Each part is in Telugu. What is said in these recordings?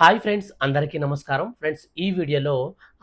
హాయ్ ఫ్రెండ్స్ అందరికీ నమస్కారం. ఫ్రెండ్స్ ఈ వీడియోలో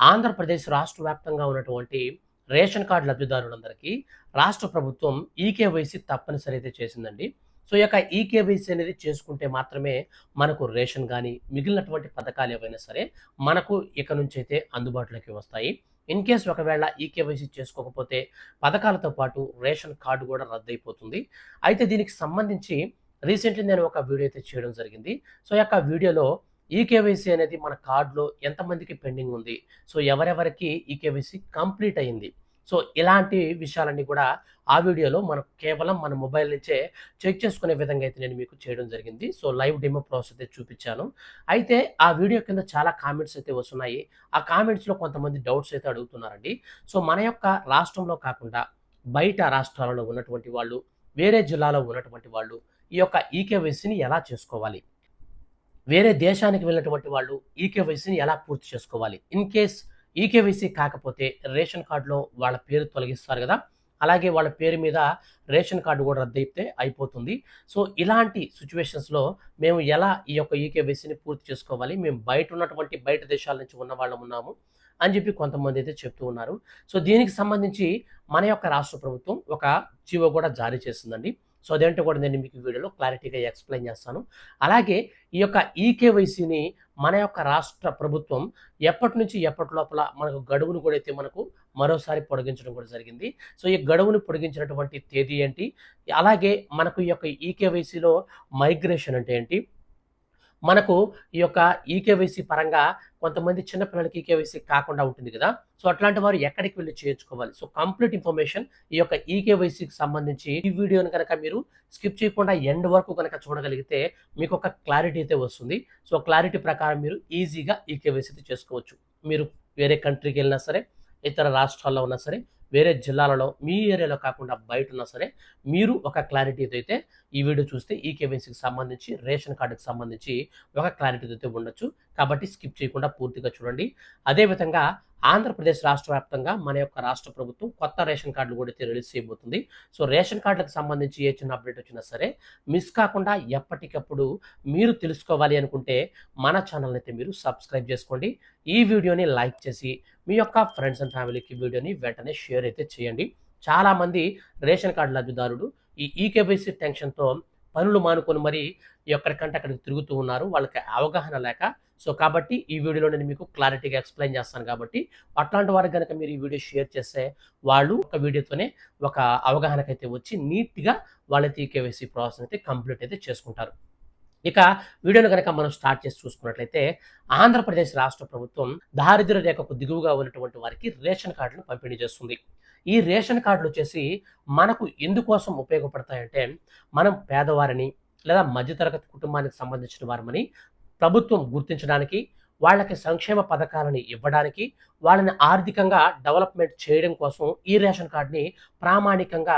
ఆంధ్రప్రదేశ్ రాష్ట్ర వ్యాప్తంగా ఉన్నటువంటి రేషన్ కార్డు లబ్ధిదారులందరికీ రాష్ట్ర ప్రభుత్వం ఈకేవైసీ తప్పనిసరి అయితే చేసిందండి. సో ఈ యొక్క ఈకేవైసీ అనేది చేసుకుంటే మాత్రమే మనకు రేషన్ కానీ మిగిలినటువంటి పథకాలు ఏవైనా సరే మనకు ఇక నుంచి అయితే అందుబాటులోకి వస్తాయి. ఇన్ కేస్ ఒకవేళ ఈకేవైసీ చేసుకోకపోతే పథకాలతో పాటు రేషన్ కార్డు కూడా రద్దయిపోతుంది. అయితే దీనికి సంబంధించి రీసెంట్లీ నేను ఒక వీడియో అయితే చేయడం జరిగింది. సో ఈ యొక్క వీడియోలో ఈకేవైసీ అనేది మన కార్డులో ఎంతమందికి పెండింగ్ ఉంది? సో ఎవరెవరికి ఈకేవైసీ కంప్లీట్ అయింది సో ఇలాంటి విషయాలన్నీ కూడా ఆ వీడియోలో మనం కేవలం మన మొబైల్ నుంచే చెక్ చేసుకునే విధంగా అయితే నేను మీకు చేయడం జరిగింది. సో లైవ్ డెమో ప్రాసెస్ అయితే చూపించాను. అయితే ఆ వీడియో కింద చాలా కామెంట్స్ అయితే వస్తున్నాయి. ఆ కామెంట్స్లో కొంతమంది డౌట్స్ అయితే అడుగుతున్నారండి. సో మన యొక్క రాష్ట్రంలో కాకుండా బయట రాష్ట్రాలలో ఉన్నటువంటి వాళ్ళు వేరే జిల్లాలో ఉన్నటువంటి వాళ్ళు ఈ యొక్క ఈకేవైసీని ఎలా చేసుకోవాలి? వేరే దేశానికి వెళ్ళినటువంటి వాళ్ళు ఈకేవైసీని ఎలా పూర్తి చేసుకోవాలి? ఇన్ కేస్ ఈకేవైసీ కాకపోతే రేషన్ కార్డులో వాళ్ళ పేరు తొలగిస్తారు కదా? అలాగే వాళ్ళ పేరు మీద రేషన్ కార్డు కూడా రద్దయితే అయిపోతుంది. సో ఇలాంటి సిచ్యువేషన్స్లో మేము ఎలా ఈ యొక్క ఈకేవైసీని పూర్తి చేసుకోవాలి? మేము బయట ఉన్నటువంటి బయట దేశాల నుంచి ఉన్న వాళ్ళం ఉన్నాము అని చెప్పి కొంతమంది అయితే చెప్తూ ఉన్నారు. సో దీనికి సంబంధించి మన యొక్క రాష్ట్ర ప్రభుత్వం ఒక జీవో కూడా జారీ చేసిందండి. సో అదేంటో కూడా నేను మీకు వీడియోలో క్లారిటీగా ఎక్స్ప్లెయిన్ చేస్తాను. అలాగే ఈ యొక్క ఈకేవైసీని మన యొక్క రాష్ట్ర ప్రభుత్వం ఎప్పటి నుంచి ఎప్పటి లోపల మనకు గడువును కూడా అయితే మనకు మరోసారి పొడిగించడం కూడా జరిగింది. సో ఈ గడువును పొడిగించినటువంటి తేదీ ఏంటి? అలాగే మనకు ఈ యొక్క ఈకేవైసీలో మైగ్రేషన్ అంటే ఏంటి? మనకు ఈ యొక్క ఈకేవైసీ పరంగా కొంతమంది చిన్నపిల్లలకి ఈకేవైసీ కాకుండా ఉంటుంది కదా. సో అట్లాంటి వారు ఎక్కడికి వెళ్ళి చేయించుకోవాలి సో కంప్లీట్ ఇన్ఫర్మేషన్ ఈ యొక్క ఈకేవైసీకి సంబంధించి ఈ వీడియోని కనుక మీరు స్కిప్ చేయకుండా ఎండ్ వరకు కనుక చూడగలిగితే మీకు ఒక క్లారిటీ అయితే వస్తుంది. సో క్లారిటీ ప్రకారం మీరు ఈజీగా ఈకేవైసీ చేసుకోవచ్చు. మీరు వేరే కంట్రీకి వెళ్ళినా సరే ఇతర రాష్ట్రాల్లో ఉన్నా సరే వేరే జిల్లాలలో మీ ఏరియాలో కాకుండా బయట ఉన్నా సరే మీరు ఒక క్లారిటీతో అయితే ఈ వీడియో చూస్తే ఈ కేవైసీకి సంబంధించి రేషన్ కార్డుకి సంబంధించి ఒక క్లారిటీతో అయితే ఉండొచ్చు. కాబట్టి స్కిప్ చేయకుండా పూర్తిగా చూడండి. అదేవిధంగా ఆంధ్రప్రదేశ్ రాష్ట్ర వ్యాప్తంగా మన యొక్క రాష్ట్ర ప్రభుత్వం కొత్త రేషన్ కార్డులు కూడా అయితే రిలీజ్ చేయబోతుంది. సో రేషన్ కార్డులకు సంబంధించి ఏ చిన్న అప్డేట్ వచ్చినా సరే మిస్ కాకుండా ఎప్పటికప్పుడు మీరు తెలుసుకోవాలి అనుకుంటే మన ఛానల్ని అయితే మీరు సబ్స్క్రైబ్ చేసుకోండి. ఈ వీడియోని లైక్ చేసి మీ యొక్క ఫ్రెండ్స్ అండ్ ఫ్యామిలీకి వీడియోని వెంటనే షేర్ అయితే చేయండి. చాలామంది రేషన్ కార్డు లబ్ధిదారుడు ఈ ఈకేవైసీ టెన్షన్తో పనులు మానుకొని మరి ఎక్కడికంటే అక్కడికి తిరుగుతూ ఉన్నారు. వాళ్ళకి అవగాహన లేక. సో కాబట్టి ఈ వీడియోలో నేను మీకు క్లారిటీగా ఎక్స్ప్లెయిన్ చేస్తాను కాబట్టి అట్లాంటి వారికి కనుక మీరు ఈ వీడియో షేర్ చేస్తే వాళ్ళు ఒక వీడియోతోనే ఒక అవగాహనకైతే వచ్చి నీట్గా వాళ్ళైతే ఈ కేవైసీ ప్రాసెస్ అయితే కంప్లీట్ అయితే చేసుకుంటారు. ఇక వీడియోను కనుక మనం స్టార్ట్ చేసి చూసుకున్నట్లయితే ఆంధ్రప్రదేశ్ రాష్ట్ర ప్రభుత్వం దారిద్ర్య రేఖకు దిగువగా ఉన్నటువంటి వారికి రేషన్ కార్డును పంపిణీ చేస్తుంది. ఈ రేషన్ కార్డులు వచ్చేసి మనకు ఎందుకోసం ఉపయోగపడతాయంటే మనం పేదవారిని లేదా మధ్యతరగతి కుటుంబానికి సంబంధించిన వారమని ప్రభుత్వం గుర్తించడానికి వాళ్ళకి సంక్షేమ పథకాలని ఇవ్వడానికి వాళ్ళని ఆర్థికంగా డెవలప్మెంట్ చేయడం కోసం ఈ రేషన్ కార్డుని ప్రామాణికంగా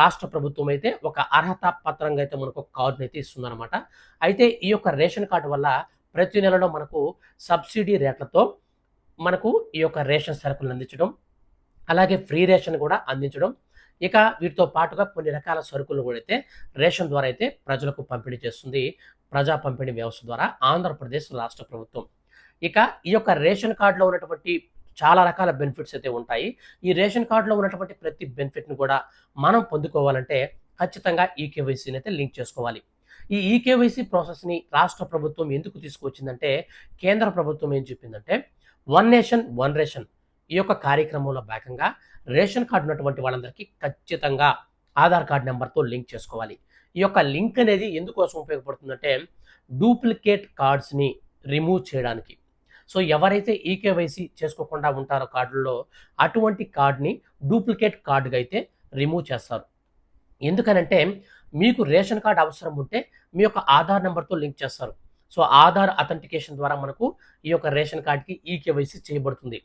రాష్ట్ర ప్రభుత్వం అయితే ఒక అర్హత పత్రంగా అయితే మనకు ఒక కార్డుని అయితే ఇస్తుందన్నమాట. అయితే ఈ యొక్క రేషన్ కార్డు వల్ల ప్రతి నెలలో మనకు సబ్సిడీ రేట్లతో మనకు ఈ యొక్క రేషన్ సరుకులను అందించడం అలాగే ఫ్రీ రేషన్ కూడా అందించడం ఇక వీటితో పాటుగా కొన్ని రకాల సరుకులు కూడా అయితే రేషన్ ద్వారా అయితే ప్రజలకు పంపిణీ చేస్తుంది. ప్రజా పంపిణీ వ్యవస్థ ద్వారా ఆంధ్రప్రదేశ్ రాష్ట్ర ప్రభుత్వం. ఇక ఈ యొక్క రేషన్ కార్డులో ఉన్నటువంటి చాలా రకాల బెనిఫిట్స్ అయితే ఉంటాయి. ఈ రేషన్ కార్డులో ఉన్నటువంటి ప్రతి బెనిఫిట్ని కూడా మనం పొందుకోవాలంటే ఖచ్చితంగా ఈ కేవైసీని అయితే లింక్ చేసుకోవాలి. ఈ ఈకేవైసీ ప్రాసెస్ని రాష్ట్ర ప్రభుత్వం ఎందుకు తీసుకొచ్చిందంటే కేంద్ర ప్రభుత్వం ఏం చెప్పిందంటే వన్ నేషన్ వన్ రేషన్ ఈ యొక్క కార్యక్రమంలో భాగంగా రేషన్ కార్డు ఉన్నటువంటి వాళ్ళందరికీ ఖచ్చితంగా ఆధార్ కార్డ్ నెంబర్తో లింక్ చేసుకోవాలి. ఈ యొక్క లింక్ అనేది ఎందుకోసం ఉపయోగపడుతుందంటే డూప్లికేట్ కార్డ్స్ని రిమూవ్ చేయడానికి. సో ఎవరైతే ఈకేవైసీ చేసుకోకుండా ఉంటారో కార్డుల్లో అటువంటి కార్డ్ని డూప్లికేట్ కార్డుగా అయితే రిమూవ్ చేస్తారు. ఎందుకనంటే మీకు రేషన్ కార్డ్ అవసరం ఉంటే మీ యొక్క ఆధార్ నెంబర్తో లింక్ చేస్తారు. సో ఆధార్ అథెంటికేషన్ ద్వారా మనకు ఈ యొక్క రేషన్ కార్డ్కి ఈకేవైసీ చేయబడుతుంది.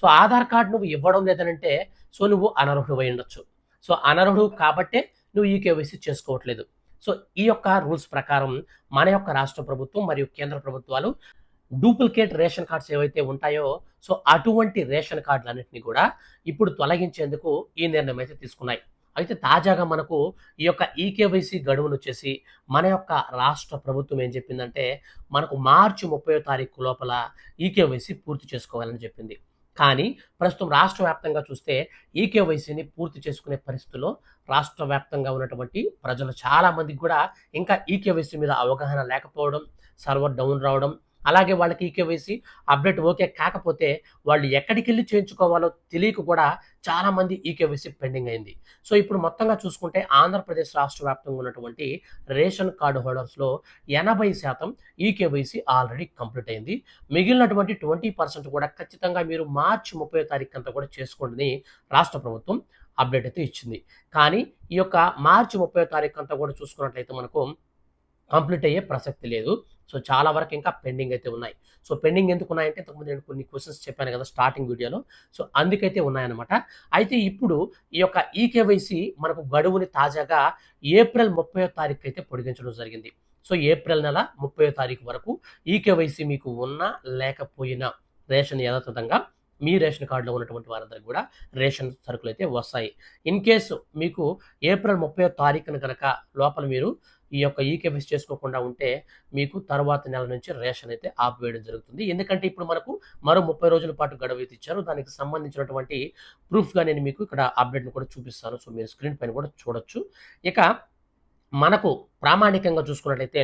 సో ఆధార్ కార్డు నువ్వు ఇవ్వడం లేదనంటే సో నువ్వు అనర్హుడు అయి ఉండొచ్చు. సో అనర్హుడు కాబట్టే నువ్వు ఈకేవైసీ చేసుకోవట్లేదు. సో ఈ యొక్క రూల్స్ ప్రకారం మన యొక్క రాష్ట్ర ప్రభుత్వం మరియు కేంద్ర ప్రభుత్వాలు డూప్లికేట్ రేషన్ కార్డ్స్ ఏవైతే ఉంటాయో సో అటువంటి రేషన్ కార్డులన్నింటినీ కూడా ఇప్పుడు తొలగించేందుకు ఈ నిర్ణయం అయితే తీసుకున్నాయి. అయితే తాజాగా మనకు ఈ యొక్క ఈకేవైసీ గడువునొచ్చేసి మన యొక్క రాష్ట్ర ప్రభుత్వం ఏం చెప్పిందంటే మనకు మార్చి ముప్పై తారీఖు లోపల ఈకేవైసీ పూర్తి చేసుకోవాలని చెప్పింది. కానీ ప్రస్తుతం రాష్ట్ర వ్యాప్తంగా చూస్తే ఈకేవైసీని పూర్తి చేసుకునే పరిస్థితుల్లో రాష్ట్ర వ్యాప్తంగా ఉన్నటువంటి ప్రజలు చాలా మందికి కూడా ఇంకా ఈకేవైసీ మీద అవగాహన లేకపోవడం సర్వర్ డౌన్ రావడం అలాగే వాళ్ళకి ఈకేవైసీ అప్డేట్ ఓకే కాకపోతే వాళ్ళు ఎక్కడికి వెళ్ళి చేయించుకోవాలో తెలియక కూడా చాలామంది ఈకేవైసీ పెండింగ్ అయింది. సో ఇప్పుడు మొత్తంగా చూసుకుంటే ఆంధ్రప్రదేశ్ రాష్ట్ర వ్యాప్తంగా ఉన్నటువంటి రేషన్ కార్డు హోల్డర్స్లో ఎనభై శాతం ఈకేవైసీ ఆల్రెడీ కంప్లీట్ అయింది. మిగిలినటువంటి ట్వంటీ పర్సెంట్ కూడా ఖచ్చితంగా మీరు మార్చి ముప్పై తారీఖు అంతా కూడా చేసుకోండి రాష్ట్ర ప్రభుత్వం అప్డేట్ అయితే ఇచ్చింది. కానీ ఈ యొక్క మార్చి ముప్పై తారీఖు అంతా కూడా చూసుకున్నట్లయితే మనకు కంప్లీట్ అయ్యే ప్రసక్తి లేదు. సో చాలా వరకు ఇంకా పెండింగ్ అయితే ఉన్నాయి. సో పెండింగ్ ఎందుకు ఉన్నాయంటే ఇంతకుముందు నేను కొన్ని క్వశ్చన్స్ చెప్పాను కదా స్టార్టింగ్ వీడియోలో. సో అందుకైతే ఉన్నాయన్నమాట. అయితే ఇప్పుడు ఈ యొక్క ఈకేవైసీ మనకు గడువుని తాజాగా ఏప్రిల్ ముప్పై తారీఖు అయితే పొడిగించడం జరిగింది. సో ఏప్రిల్ నెల ముప్పై తారీఖు వరకు ఈకేవైసీ మీకు ఉన్నా లేకపోయినా రేషన్ యథాతథంగా మీ రేషన్ కార్డులో ఉన్నటువంటి వారందరికీ కూడా రేషన్ సరుకులు అయితే వస్తాయి. ఇన్ కేసు మీకు ఏప్రిల్ ముప్పై తారీఖున కనుక లోపల మీరు ఈ యొక్క ఈకేవైసీ చేసుకోకుండా ఉంటే మీకు తర్వాత నెల నుంచి రేషన్ అయితే ఆపివేయడం జరుగుతుంది. ఎందుకంటే ఇప్పుడు మనకు మరో ముప్పై రోజుల పాటు గడువు అయితే ఇచ్చారు. దానికి సంబంధించినటువంటి ప్రూఫ్గా నేను మీకు ఇక్కడ అప్డేట్ని కూడా చూపిస్తాను. సో మీరు స్క్రీన్ పైన కూడా చూడొచ్చు. ఇక మనకు ప్రామాణికంగా చూసుకున్నట్లయితే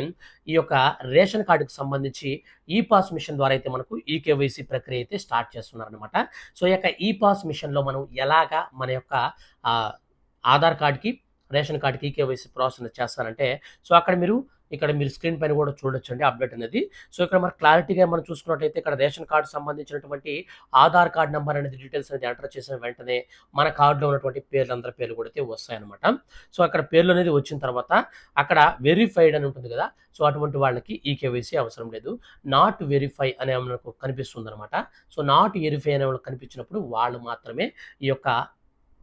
ఈ యొక్క రేషన్ కార్డుకు సంబంధించి ఈ పాస్ మిషన్ ద్వారా అయితే మనకు ఈ కేవైసీ ప్రక్రియ అయితే స్టార్ట్ చేస్తున్నారనమాట సో ఈ యొక్క ఈ పాస్ మిషన్లో మనం ఎలాగా మన యొక్క ఆధార్ కార్డ్కి రేషన్ కార్డుకి ఈకేవైసీ ప్రాసెస్ చేస్తారంటే సో అక్కడ మీరు ఇక్కడ మీరు స్క్రీన్ పైన కూడా చూడొచ్చండి అప్డేట్ అనేది. సో ఇక్కడ మనకు క్లారిటీగా మనం చూసుకున్నట్టయితే ఇక్కడ రేషన్ కార్డు సంబంధించినటువంటి ఆధార్ కార్డ్ నెంబర్ అనేది డీటెయిల్స్ అనేది ఎంటర్ చేసిన వెంటనే మన కార్డులో ఉన్నటువంటి పేర్లు అందరి పేర్లు కూడా అయితే వస్తాయన్నమాట. సో అక్కడ పేర్లు అనేది వచ్చిన తర్వాత అక్కడ వెరిఫైడ్ అని ఉంటుంది కదా సో అటువంటి వాళ్ళకి ఈ కేవైసీ అవసరం లేదు. నాట్ వెరిఫై అనే మనకు కనిపిస్తుంది అనమాట సో నాట్ వెరిఫై అనే వాళ్ళకి కనిపించినప్పుడు వాళ్ళు మాత్రమే ఈ యొక్క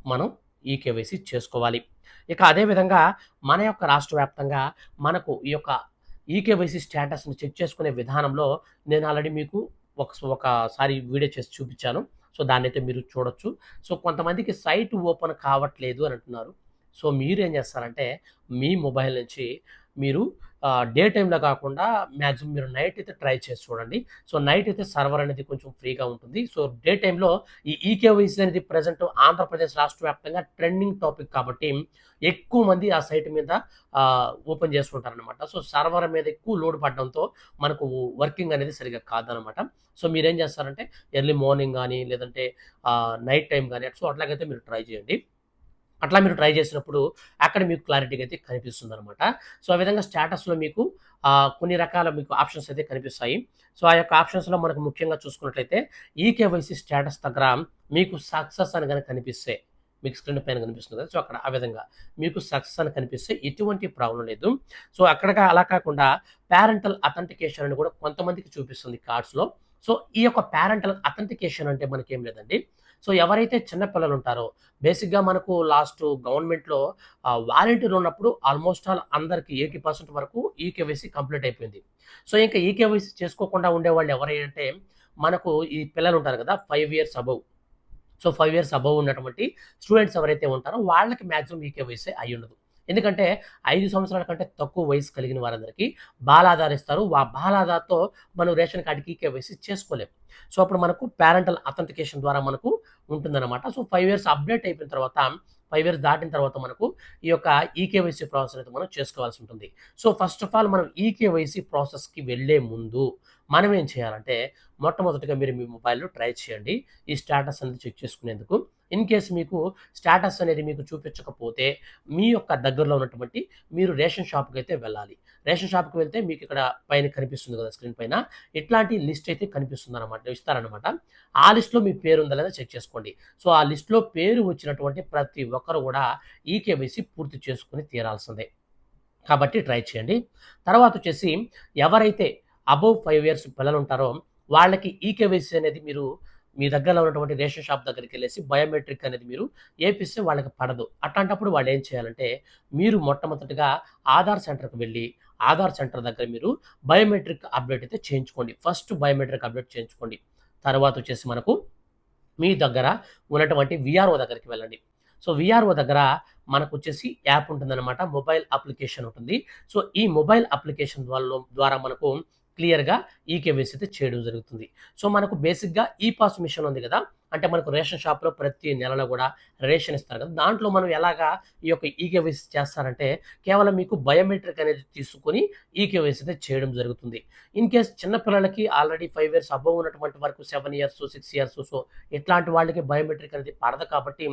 మనం ఈ కేవైసీ చేసుకోవాలి. ఇక అదేవిధంగా మన యొక్క రాష్ట్ర వ్యాప్తంగా మనకు ఈ యొక్క ఈకేవైసీ స్టేటస్ని చెక్ చేసుకునే విధానంలో నేను ఆల్రెడీ మీకు ఒక ఒకసారి వీడియో చేసి చూపించాను. సో దాన్ని అయితే మీరు చూడొచ్చు. సో కొంతమందికి సైట్ ఓపెన్ కావట్లేదు అని అంటున్నారు. సో మీరు ఏం చేస్తారంటే మీ మొబైల్ నుంచి మీరు డే టైంలో కాకుండా మ్యాక్సిమం మీరు నైట్ అయితే ట్రై చేసి చూడండి. సో నైట్ అయితే సర్వర్ అనేది కొంచెం ఫ్రీగా ఉంటుంది. సో డే టైంలో ఈ ఈకేవైసీ అనేది ప్రజెంట్ ఆంధ్రప్రదేశ్ రాష్ట్ర వ్యాప్తంగా ట్రెండింగ్ టాపిక్ కాబట్టి ఎక్కువ మంది ఆ సైట్ మీద ఓపెన్ చేసుకుంటారనమాట సో సర్వర్ మీద ఎక్కువ లోడ్ పడడంతో మనకు వర్కింగ్ అనేది సరిగా కాదనమాట సో మీరేం చేస్తారంటే ఎర్లీ మార్నింగ్ కానీ లేదంటే నైట్ టైం కానీ సో అట్లాగైతే మీరు ట్రై చేయండి. అట్లా మీరు ట్రై చేసినప్పుడు అక్కడ మీకు క్లారిటీగా అయితే కనిపిస్తుంది అనమాట సో ఆ విధంగా స్టేటస్లో మీకు కొన్ని రకాల మీకు ఆప్షన్స్ అయితే కనిపిస్తాయి. సో ఆ యొక్క ఆప్షన్స్లో మనకు ముఖ్యంగా చూసుకున్నట్లయితే ఈ కేవైసీ స్టేటస్ దగ్గర మీకు సక్సెస్ అని కనుక కనిపిస్తే మీకు స్క్రీన్ పైన కనిపిస్తుంది కదా సో అక్కడ ఆ విధంగా మీకు సక్సెస్ అని కనిపిస్తే ఎటువంటి ప్రాబ్లం లేదు. సో అక్కడ అలా కాకుండా పేరెంటల్ అథెంటికేషన్ అని కూడా కొంతమందికి చూపిస్తుంది కార్డ్స్లో సో ఈ యొక్క పేరెంటల్ అథెంటికేషన్ అంటే మనకేం లేదండి. సో ఎవరైతే చిన్నపిల్లలు ఉంటారో బేసిక్గా మనకు లాస్ట్ గవర్నమెంట్లో వాలంటీర్ ఉన్నప్పుడు ఆల్మోస్ట్ ఆల్ అందరికి ఎయిటీ పర్సెంట్ వరకు ఈకేవైసీ కంప్లీట్ అయిపోయింది. సో ఇంకా ఈకేవైసీ చేసుకోకుండా ఉండేవాళ్ళు ఎవరైతే మనకు ఈ పిల్లలు ఉంటారు కదా five years above. So five years above ఉన్నటువంటి స్టూడెంట్స్ ఎవరైతే ఉంటారో వాళ్ళకి మ్యాక్సిమం ఈకేవైసీ అయి ఉండదు. ఎందుకంటే ఐదు సంవత్సరాల కంటే తక్కువ వయసు కలిగిన వారందరికీ బాలాధార్ ఇస్తారు. ఆ బాలాధార్తో మనం రేషన్ కార్డుకి కేవైసీ చేసుకోలేము సో అప్పుడు మనకు పేరెంటల్ అథెంటికేషన్ ద్వారా మనకు ఉంటుందన్నమాట. సో ఫైవ్ ఇయర్స్ అప్డేట్ అయిపోయిన తర్వాత ఫైవ్ ఇయర్స్ దాటిన తర్వాత మనకు ఈ యొక్క ఈకేవైసీ ప్రాసెస్ అయితే మనం చేసుకోవాల్సి ఉంటుంది. సో ఫస్ట్ ఆఫ్ ఆల్ మనం ఈకేవైసీ ప్రాసెస్కి వెళ్ళే ముందు మనం ఏం చేయాలంటే మొట్టమొదటిగా మీరు మీ మొబైల్లో ట్రై చేయండి ఈ స్టేటస్ అనేది చెక్ చేసుకునేందుకు. ఇన్ కేసు మీకు స్టేటస్ అనేది మీకు చూపించకపోతే మీ యొక్క దగ్గరలో ఉన్నటువంటి మీరు రేషన్ షాప్కి అయితే వెళ్ళాలి. రేషన్ షాప్కి వెళ్తే మీకు ఇక్కడ పైన కనిపిస్తుంది కదా స్క్రీన్ పైన. ఇట్లాంటి లిస్ట్ అయితే కనిపిస్తుంది అనమాట ఇస్తారనమాట ఆ లిస్ట్లో మీ పేరు ఉందా లేదా చెక్ చేసుకోండి. సో ఆ లిస్ట్లో పేరు వచ్చినటువంటి ప్రతి ఒక్కరు కూడా ఈ కేవైసీ పూర్తి చేసుకుని తీరాల్సిందే. కాబట్టి ట్రై చేయండి. తర్వాత వచ్చేసి ఎవరైతే అబవ్ ఫైవ్ ఇయర్స్ పిల్లలు ఉంటారో వాళ్ళకి ఈకేవైసీ అనేది మీరు మీ దగ్గరలో ఉన్నటువంటి రేషన్ షాప్ దగ్గరికి వెళ్ళేసి బయోమెట్రిక్ అనేది మీరు ఏపిస్తే వాళ్ళకి పడదు. అట్లాంటప్పుడు వాళ్ళు ఏం చేయాలంటే మీరు మొట్టమొదటిగా ఆధార్ సెంటర్కి వెళ్ళి ఆధార్ సెంటర్ దగ్గర మీరు బయోమెట్రిక్ అప్డేట్ అయితే చేయించుకోండి. ఫస్ట్ బయోమెట్రిక్ అప్డేట్ చేయించుకోండి. తర్వాత వచ్చేసి మనకు మీ దగ్గర ఉన్నటువంటి విఆర్ఓ దగ్గరికి వెళ్ళండి. సో విఆర్ఓ దగ్గర మనకు వచ్చేసి యాప్ ఉంటుందన్నమాట. మొబైల్ అప్లికేషన్ ఉంటుంది. సో ఈ మొబైల్ అప్లికేషన్ ద్వారా ద్వారా మనకు క్లియర్గా ఈకేవైసీ అయితే చేయడం జరుగుతుంది. సో మనకు బేసిక్గా ఈ పాస్ మిషన్ ఉంది కదా అంటే మనకు రేషన్ షాప్లో ప్రతి నెలలో కూడా రేషన్ ఇస్తారు కదా. దాంట్లో మనం ఎలాగా ఈ యొక్క ఈకేవైసీ చేస్తారంటే కేవలం మీకు బయోమెట్రిక్ అనేది తీసుకొని ఈకేవైసీ అయితే చేయడం జరుగుతుంది. ఇన్ కేస్ చిన్నపిల్లలకి ఆల్రెడీ ఫైవ్ ఇయర్స్ అబవ్ ఉన్నటువంటి వరకు seven years six years so ఇట్లాంటి వాళ్ళకి బయోమెట్రిక్ అనేది పడదు కాబట్టి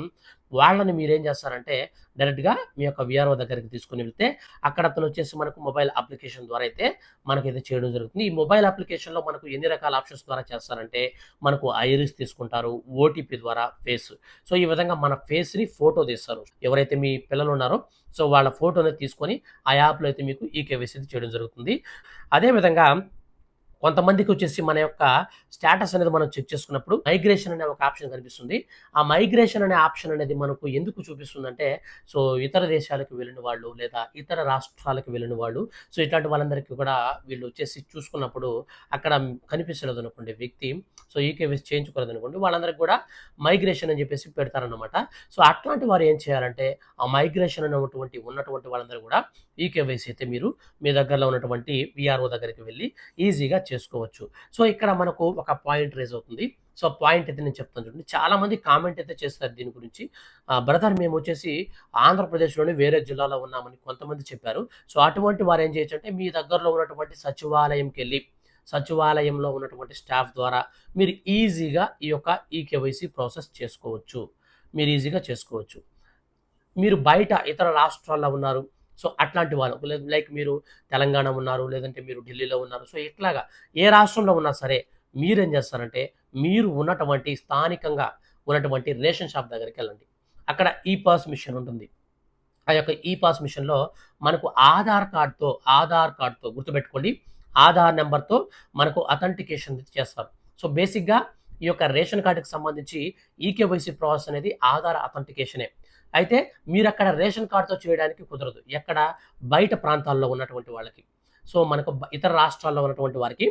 వాళ్ళని మీరేం చేస్తారంటే డైరెక్ట్గా మీ యొక్క విఆర్ఓ దగ్గరికి తీసుకుని వెళ్తే అక్కడ అతను వచ్చేసి మనకు మొబైల్ అప్లికేషన్ ద్వారా అయితే మనకైతే చేయడం జరుగుతుంది. ఈ మొబైల్ అప్లికేషన్లో మనకు ఎన్ని రకాల ఆప్షన్స్ ద్వారా చేస్తారంటే మనకు ఐరిస్ తీసుకుంటారు ఓటీపీ ద్వారా ఫేస్. సో ఈ విధంగా మన ఫేస్ని ఫోటో తీస్తారు. ఎవరైతే మీ పిల్లలు ఉన్నారో సో వాళ్ళ ఫోటోని తీసుకొని ఆ యాప్లో అయితే మీకు ఈ కేవైసీ చేయడం జరుగుతుంది. అదేవిధంగా కొంతమందికి వచ్చేసి మన యొక్క స్టేటస్ అనేది మనం చెక్ చేసుకున్నప్పుడు మైగ్రేషన్ అనే ఒక ఆప్షన్ కనిపిస్తుంది. ఆ మైగ్రేషన్ అనే ఆప్షన్ అనేది మనకు ఎందుకు చూపిస్తుందంటే సో ఇతర దేశాలకు వెళ్ళిన వాళ్ళు లేదా ఇతర రాష్ట్రాలకు వెళ్ళిన వాళ్ళు సో ఇట్లాంటి వాళ్ళందరికీ కూడా వీళ్ళు వచ్చేసి చూసుకున్నప్పుడు అక్కడ కనిపించలేదు అనుకోండి వ్యక్తి సో ఈకేవీస్ చేయించుకోలేదు అనుకోండి వాళ్ళందరికీ కూడా మైగ్రేషన్ అని చెప్పేసి పెడతారనమాట సో అట్లాంటి వారు ఏం చేయాలంటే ఆ మైగ్రేషన్ అనేటువంటి ఉన్నటువంటి వాళ్ళందరూ కూడా ఈ కేవైసీ అయితే మీరు మీ దగ్గరలో ఉన్నటువంటి విఆర్ఓ దగ్గరికి వెళ్ళి ఈజీగా చేసుకోవచ్చు. సో ఇక్కడ మనకు ఒక పాయింట్ రేజ్ అవుతుంది. సో పాయింట్ అయితే నేను చెప్తాను చూడండి. చాలా మంది కామెంట్ అయితే చేస్తారు దీని గురించి. బ్రదర్ మేము వచ్చేసి ఆంధ్రప్రదేశ్లోని వేరే జిల్లాలో ఉన్నామని కొంతమంది చెప్పారు. సో అటువంటి వారు ఏం చేయొచ్చు అంటే మీ దగ్గరలో ఉన్నటువంటి సచివాలయంకి వెళ్ళి సచివాలయంలో ఉన్నటువంటి స్టాఫ్ ద్వారా మీరు ఈజీగా ఈ యొక్క ఈకేవైసీ ప్రాసెస్ చేసుకోవచ్చు. మీరు ఈజీగా చేసుకోవచ్చు. మీరు బయట ఇతర రాష్ట్రాల్లో ఉన్నారు. సో అట్లాంటి వాళ్ళు. లైక్ మీరు తెలంగాణ ఉన్నారు లేదంటే మీరు ఢిల్లీలో ఉన్నారు. సో ఇట్లాగా ఏ రాష్ట్రంలో ఉన్నా సరే మీరేం చేస్తారంటే మీరు ఉన్నటువంటి స్థానికంగా ఉన్నటువంటి రేషన్ షాప్ దగ్గరికి వెళ్ళండి. అక్కడ ఈ పాస్ మిషన్ ఉంటుంది. ఆ యొక్క ఈ పాస్ మిషన్లో మనకు ఆధార్ కార్డ్తో ఆధార్ కార్డ్తో గుర్తుపెట్టుకోండి. ఆధార్ నెంబర్తో మనకు అథెంటికేషన్ చేస్తారు. సో బేసిక్గా ఈ యొక్క రేషన్ కార్డుకి సంబంధించి ఈకేవైసీ ప్రాసెస్ అనేది ఆధార్ అథెంటికేషనే. అయితే మీరు అక్కడ రేషన్ కార్డుతో చేయడానికి కుదరదు. ఎక్కడ? బయట ప్రాంతాల్లో ఉన్నటువంటి వాళ్ళకి. సో మనకు ఇతర రాష్ట్రాల్లో ఉన్నటువంటి వారికి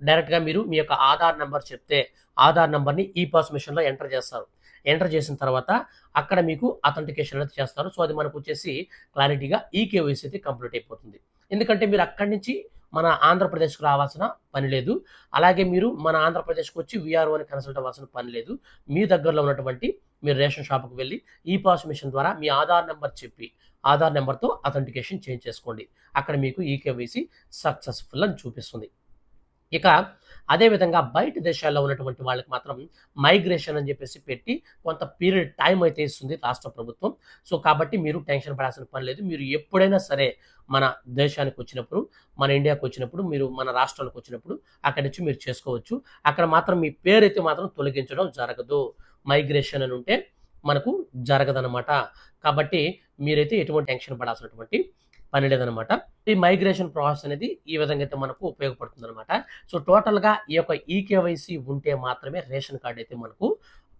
డైరెక్ట్గా మీరు మీ యొక్క ఆధార్ నెంబర్ చెప్తే ఆధార్ నెంబర్ని ఈ పాస్ మిషన్లో ఎంటర్ చేస్తారు. ఎంటర్ చేసిన తర్వాత అక్కడ మీకు అథెంటికేషన్ అనేది చేస్తారు. సో అది మనకు వచ్చేసి క్లారిటీగా ఈ కేవైసీ అయితే కంప్లీట్ అయిపోతుంది. ఎందుకంటే మీరు అక్కడి నుంచి మన ఆంధ్రప్రదేశ్కు రావాల్సిన పని లేదు. అలాగే మీరు మన ఆంధ్రప్రదేశ్కి వచ్చి విఆర్ఓని కన్సల్ట్ అవ్వాల్సిన పని లేదు. మీ దగ్గరలో ఉన్నటువంటి మీరు రేషన్ షాప్కి వెళ్ళి ఈ పాస్ మిషన్ ద్వారా మీ ఆధార్ నెంబర్ చెప్పి ఆధార్ నెంబర్తో అథెంటికేషన్ చేంజ్ చేసుకోండి. అక్కడ మీకు ఈకేవైసీ సక్సెస్ఫుల్ అని చూపిస్తుంది. ఇక అదేవిధంగా బయట దేశాల్లో ఉన్నటువంటి వాళ్ళకి మాత్రం మైగ్రేషన్ అని చెప్పేసి పెట్టి కొంత పీరియడ్ టైం అయితే ఇస్తుంది రాష్ట్ర ప్రభుత్వం. సో కాబట్టి మీరు టెన్షన్ పడాల్సిన పని లేదు. మీరు ఎప్పుడైనా సరే మన దేశానికి వచ్చినప్పుడు మన ఇండియాకి వచ్చినప్పుడు మీరు మన రాష్ట్రానికి వచ్చినప్పుడు అక్కడి నుంచి మీరు చేసుకోవచ్చు. అక్కడ మాత్రం మీ పేరైతే మాత్రం తొలగించడం జరగదు. మైగ్రేషన్ అని ఉంటే మనకు జరగదనమాట కాబట్టి మీరైతే ఎటువంటి టెన్షన్ పడాల్సినటువంటి పని లేదనమాట ఈ మైగ్రేషన్ ప్రాసెస్ అనేది ఈ విధంగా అయితే మనకు ఉపయోగపడుతుంది అనమాట సో టోటల్గా ఈ యొక్క ఈకేవైసీ ఉంటే మాత్రమే రేషన్ కార్డు అయితే మనకు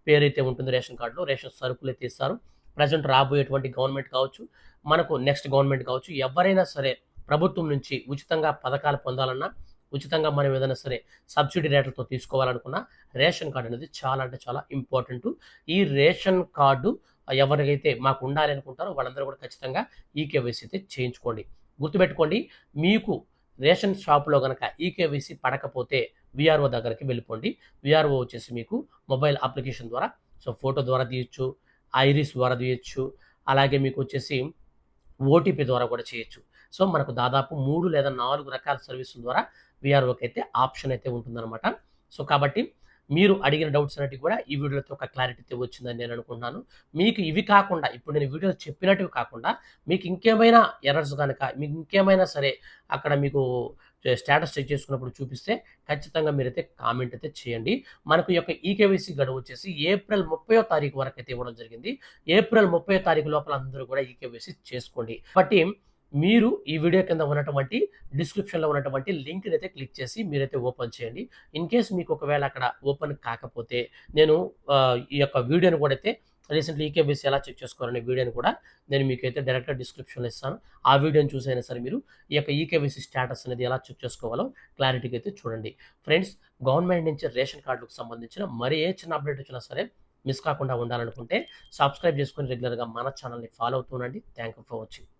పేరైతే ఉంటుంది. రేషన్ కార్డులో రేషన్ సరుకులు అయితే ఇస్తారు. ప్రజెంట్ రాబోయేటువంటి గవర్నమెంట్ కావచ్చు మనకు నెక్స్ట్ గవర్నమెంట్ కావచ్చు ఎవరైనా సరే ప్రభుత్వం నుంచి ఉచితంగా పథకాలు పొందాలన్నా ఉచితంగా మనం ఏదైనా సరే సబ్సిడీ రేట్లతో తీసుకోవాలనుకున్న రేషన్ కార్డు అనేది చాలా అంటే చాలా ఇంపార్టెంట్ ఈ రేషన్ కార్డు ఎవరికైతే మాకు ఉండాలి అనుకుంటారో వాళ్ళందరూ కూడా ఖచ్చితంగా ఈకేవైసీ అయితే చేయించుకోండి. గుర్తుపెట్టుకోండి మీకు రేషన్ షాప్లో కనుక ఈకేవైసీ పడకపోతే విఆర్ఓ దగ్గరికి వెళ్ళిపోండి. విఆర్ఓ వచ్చేసి మీకు మొబైల్ అప్లికేషన్ ద్వారా సో ఫోటో ద్వారా తీయచ్చు ఐరిస్ ద్వారా తీయచ్చు అలాగే మీకు వచ్చేసి ఓటీపీ ద్వారా కూడా చేయొచ్చు. సో మనకు దాదాపు మూడు లేదా నాలుగు రకాల సర్వీసుల ద్వారా విఆర్ఓకి అయితే ఆప్షన్ అయితే ఉంటుందన్నమాట. సో కాబట్టి మీరు అడిగిన డౌట్స్ అనేవి కూడా ఈ వీడియోతో ఒక క్లారిటీ వచ్చిందని నేను అనుకుంటున్నాను. మీకు ఇవి కాకుండా ఇప్పుడు నేను వీడియోలో చెప్పినట్టు కాకుండా మీకు ఇంకేమైనా ఎర్రర్స్ కనుక మీకు ఇంకేమైనా సరే అక్కడ మీకు స్టేటస్ చెక్ చేసుకున్నప్పుడు చూపిస్తే ఖచ్చితంగా మీరైతే కామెంట్ అయితే చేయండి. మనకు యొక్క ఈకేవైసీ గడువు వచ్చేసి ఏప్రిల్ ముప్పై తారీఖు వరకు అయితే ఇవ్వడం జరిగింది. ఏప్రిల్ ముప్పై తారీఖు లోపల అందరూ కూడా ఈకేవైసీ చేసుకోండి. కాబట్టి మీరు ఈ వీడియో కింద ఉన్నటువంటి డిస్క్రిప్షన్లో ఉన్నటువంటి లింక్ని అయితే క్లిక్ చేసి మీరైతే ఓపెన్ చేయండి. ఇన్ కేస్ మీకు ఒకవేళ అక్కడ ఓపెన్ కాకపోతే నేను ఈ యొక్క వీడియోని కూడా అయితే రీసెంట్లీ ఈకేబీసీ ఎలా చెక్ చేసుకోవాలనే వీడియోని కూడా నేను మీకు అయితే డైరెక్ట్గా డిస్క్రిప్షన్లో ఇస్తాను. ఆ వీడియోని చూసైనా సరే మీరు ఈ యొక్క ఈకేబీసీ స్టేటస్ అనేది ఎలా చెక్ చేసుకోవాలో క్లారిటీగా అయితే చూడండి. ఫ్రెండ్స్ గవర్నమెంట్ నుంచి రేషన్ కార్డులకు సంబంధించిన మరి ఏ చిన్న అప్డేట్ వచ్చినా సరే మిస్ కాకుండా ఉండాలనుకుంటే సబ్స్క్రైబ్ చేసుకొని రెగ్యులర్గా మన ఛానల్ని ఫాలో అవుతుండండి థ్యాంక్ యూ ఫర్ వాచింగ్.